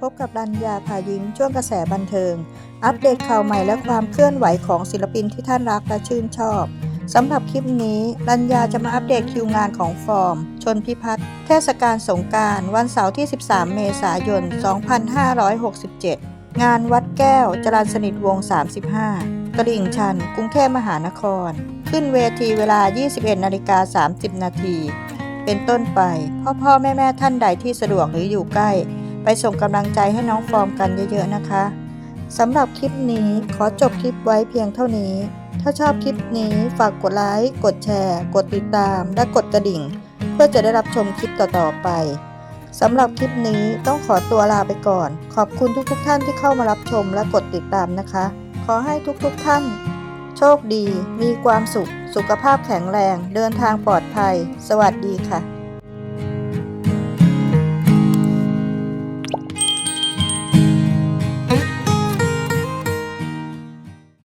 พบกับรัญญาพายิ้มช่วงกระแสบันเทิง อัปเดตข่าวใหม่และความเคลื่อนไหวของศิลปินที่ท่านรักและชื่นชอบสำหรับคลิปนี้รัญญาจะมาอัปเดตคิวงานของฟอร์ม ชนพิพัฒน์เทศกาลสงการวันเสาร์ที่ 13 เมษายน 2567 งานวัดแก้วจรัญสนิทวงศ์35 ตลิ่งชัน กรุงเทพมหานคร ขึ้นเวทีเวลา 21 นาฬิกา 30 นาทีเป็นต้นไป พ่อพ่อแม่แม่ท่านใดที่สะดวกหรืออยู่ใกล้ ไปส่งกำลังใจให้น้องฟอร์มกันเยอะๆนะคะสำหรับคลิปนี้ขอจบคลิปไว้เพียงเท่านี้ ถ้าชอบคลิปนี้ฝากกดไลค์กดแชร์ กดติดตาม และกดกระดิ่ง เพื่อจะได้รับชมคลิปต่อๆไปสำหรับคลิปนี้ต้องขอตัวลาไปก่อน ขอบคุณทุกๆท่านที่เข้ามารับชมและกดติดตามนะคะ ขอให้ทุกๆท่าน โชคดี มีความสุข สุขภาพแข็งแรง เดินทางปลอดภัย สวัสดีค่ะ